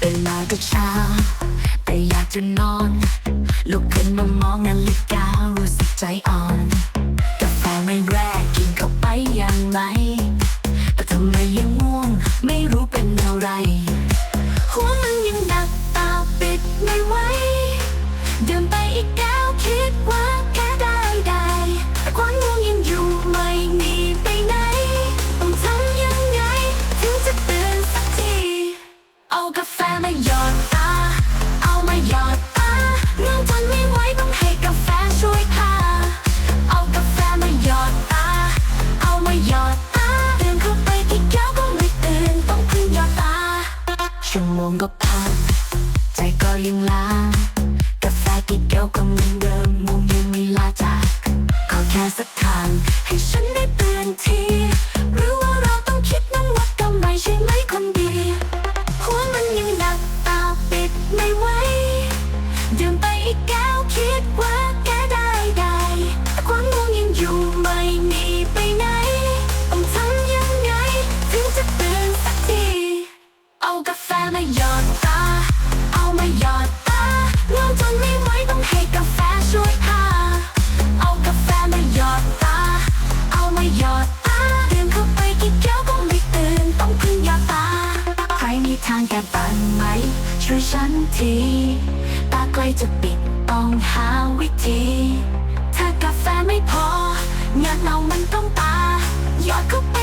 เวลาก็เช้า แต่อยากจะนอน ลุกขึ้นมามองนาฬิการู้สึกใจอ่อนกาแฟไม่แรง มก็พังใจก็ยังล้ากาแฟกินแก้วก็เหมือนเดิมมุมยังไม่ลาจากขอแค่สักทางให้ฉันได้เปลี่ยนที ที ตาใกล้จะปิดต้องหาวิธีเธอกาแฟไม่พอเงาเงามันต้องตา ยอดเข้าไป